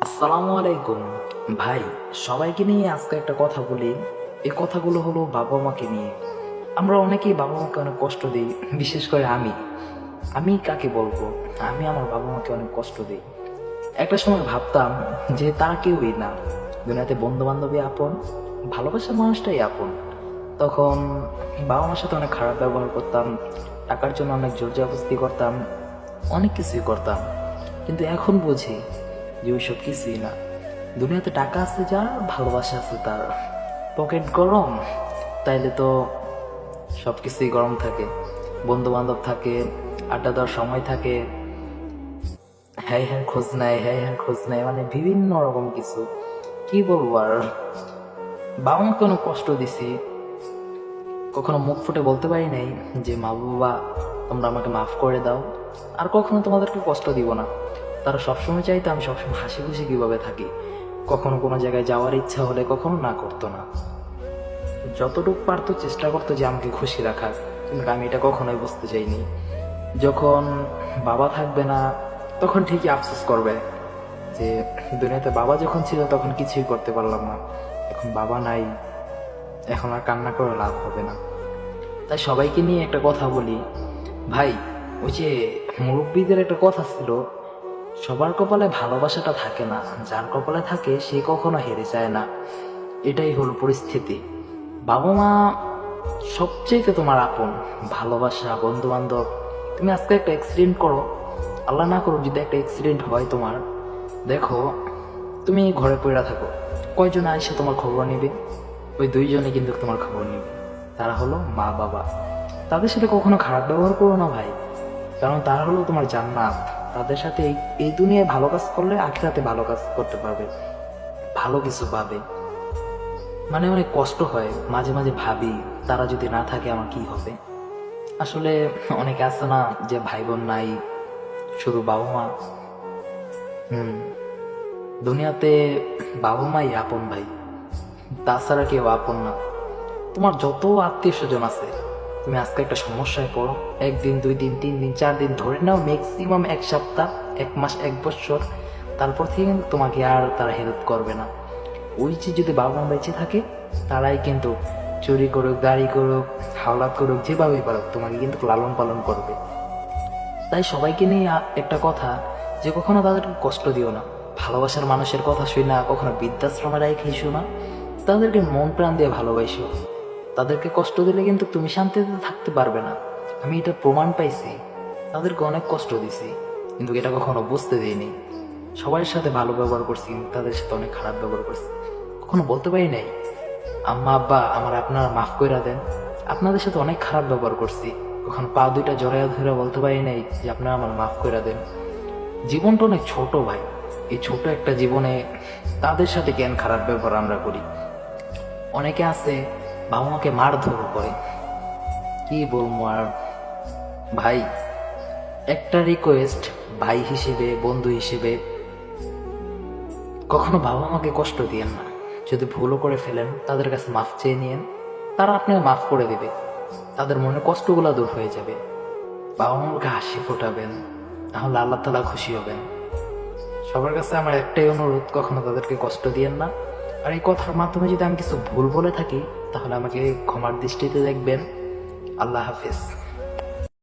আসসালামু আলাইকুম। ভাই, সবাইকে নিয়ে আজকে একটা কথা বলি। এই কথাগুলো হলো বাবা মাকে নিয়ে। আমরা অনেকেই বাবা মাকে অনেক কষ্ট দিই, বিশেষ করে আমি। আমি কাকে বলব? আমি আমার বাবা মাকে অনেক কষ্ট দিই। একটা সময় ভাবতাম যে তারা কেউই না। দুনিয়াতে বন্ধু বান্ধবী আপন, ভালোবাসার মানুষটাই আপন। তখন বাবা মার সাথে অনেক খারাপ ব্যবহার করতাম, টাকার জন্য অনেক জোর জবরদস্তি করতাম, অনেক কিছুই করতাম। কিন্তু এখন বুঝি যে ওইসব কিছুই না দুনিয়াতে টাকা আছে যার ভালোবাসা আছে তার। পকেট গরম, তাইলে তো সব কিছুই গরম থাকে। বন্ধু বান্ধব থাকে, আড্ডা দেওয়ার সময় থাকে। হ্যাঁ হ্যাঁ খোঁজ নেয় হ্যাঁ হ্যাঁ খোঁজ নেয় মানে বিভিন্ন রকম কিছু। কি বলব আর? বাবা অনেক কষ্ট দিছি। কখনো মুখ ফুটে বলতে পারি নাই যে, মা বাবা, তোমরা আমাকে মাফ করে দাও। আর কখনো তোমাদেরকে কষ্ট দিব না। তারা সবসময় চাইতো আমি সবসময় হাসি খুশি কীভাবে থাকি। কখনো কোনো জায়গায় যাওয়ার ইচ্ছা হলে কখনো না করতো না। যতটুকু পারতো চেষ্টা করতো যে আমাকে খুশি রাখার, কিন্তু আমি এটা কখনোই বুঝতে চাইনি। যখন বাবা থাকবে না, তখন ঠিকই আফসোস করবে যে দুনিয়াতে বাবা যখন ছিল তখন কিছুই করতে পারলাম না। এখন বাবা নাই, এখন আর কান্না করে লাভ হবে না। তাই সবাইকে নিয়ে একটা কথা বলি। ভাই, ওই যে মুরব্বীদের একটা কথা ছিল সবার কপালে ভালোবাসাটা থাকে না, যার কপালে থাকে সে কখনো হেরে যায় না। এটাই হলো পরিস্থিতি। বাবা মা সবচেয়ে তোমার আপন, ভালোবাসা বন্ধু বান্ধব তুমি আজকে একটা অ্যাক্সিডেন্ট করো। আল্লাহ না করো যদি একটা অ্যাক্সিডেন্ট হয় তোমার, দেখো, তুমি ঘরে পড়ে থাকো। কয়জন আইসে তোমার খবর নেবে? ওই দুইজনে কিন্তু তোমার খবর নেবে। তারা হলো মা, বাবা। তাদের সাথে কখনো খারাপ ব্যবহার করো না ভাই। কারণ তারা হলো তোমার জান্নাত। তাদের সাথে এই এই দুনিয়ায় ভালো কাজ করলে আখিরাতে ভালো কাজ করতে পারবে। ভালো কিছু পাবে। মানে অনেক কষ্ট হয়, মাঝে মাঝে ভাবি, তারা যদি না থাকে আমার কি হবে? আসলে অনেকে আছে না যে ভাই বোন নাই, শুধু বাবা মা হুম, দুনিয়াতে বাবা মাই আপন ভাই, তাছাড়া কেউ আপন না। তোমার যত আত্মীয় স্বজন আছে তুমি আজকে একটা সমস্যায় পড়ো। একদিন, দুই দিন, তিন দিন, চার দিন ধরে নাও ম্যাক্সিমাম এক সপ্তাহ, এক মাস, এক বছর। তারপর থেকে তোমাকে আর তারা হেল্প করবে না। ওই যে যদি বাবা মা বেঁচে থাকে, তারাই কিন্তু চুরি করুক, গাড়ি করুক, হাওলাত করুক, যেভাবেই পারুক, তোমাকে কিন্তু লালন পালন করবে। তাই সবাইকে নিয়ে একটা কথা, যে কখনো তাদেরকে কষ্ট দিও না। ভালোবাসার মানুষের কথা শুই না, কখনো বৃদ্ধাশ্রমে রেখে না। তাদেরকে মন প্রাণ দিয়ে ভালোবাসো। তাদেরকে কষ্ট দিলে কিন্তু তুমি শান্তিতে থাকতে পারবে না। আমি এটা প্রমাণ পাইছি। তাদেরকে অনেক কষ্ট দিছি, কিন্তু এটা কখনো বুঝতে দিইনি। সবার সাথে ভালো ব্যবহার করছি, কিন্তু তাদের সাথে অনেক খারাপ ব্যবহার করছি। কখনো বলতে পারি নাই? আম্মা, আব্বা, আমার আপনারা মাফ করে দেন। আপনাদের সাথে অনেক খারাপ ব্যবহার করছি। কখনো পা দুইটা জড়াইয়া ধরে বলতে পারি নাই যে আপনারা আমার মাফ করে দেন। জীবনটা অনেক ছোট ভাই। এই ছোট একটা জীবনে তাদের সাথে জ্ঞান খারাপ ব্যবহার আমরা করি? অনেকে আছে বাবা মাকে মারধর করে। কি বলব আর? ভাই, একটা রিকোয়েস্ট ভাই হিসেবে, বন্ধু হিসেবে, কখনো বাবা মাকে কষ্ট দিয়েন না। যদি ভুলও করে ফেলেন, তাদের কাছে মাফ চেয়ে নিয়েন। তারা আপনাকে মাফ করে দেবে। তাদের মনে কষ্টগুলো দূর হয়ে যাবে। বাবা মাকে হাসি ফোটাবেন তাহলে আল্লাহ তালা খুশি হবেন। সবার কাছে আমার একটাই অনুরোধ, কখনো তাদেরকে কষ্ট দিয়েন না। আর এই কথার মাধ্যমে যদি আমি কিছু ভুল বলে থাকি তাহলে আমাকে ক্ষমার দৃষ্টিতে দেখবেন। আল্লাহ হাফিজ।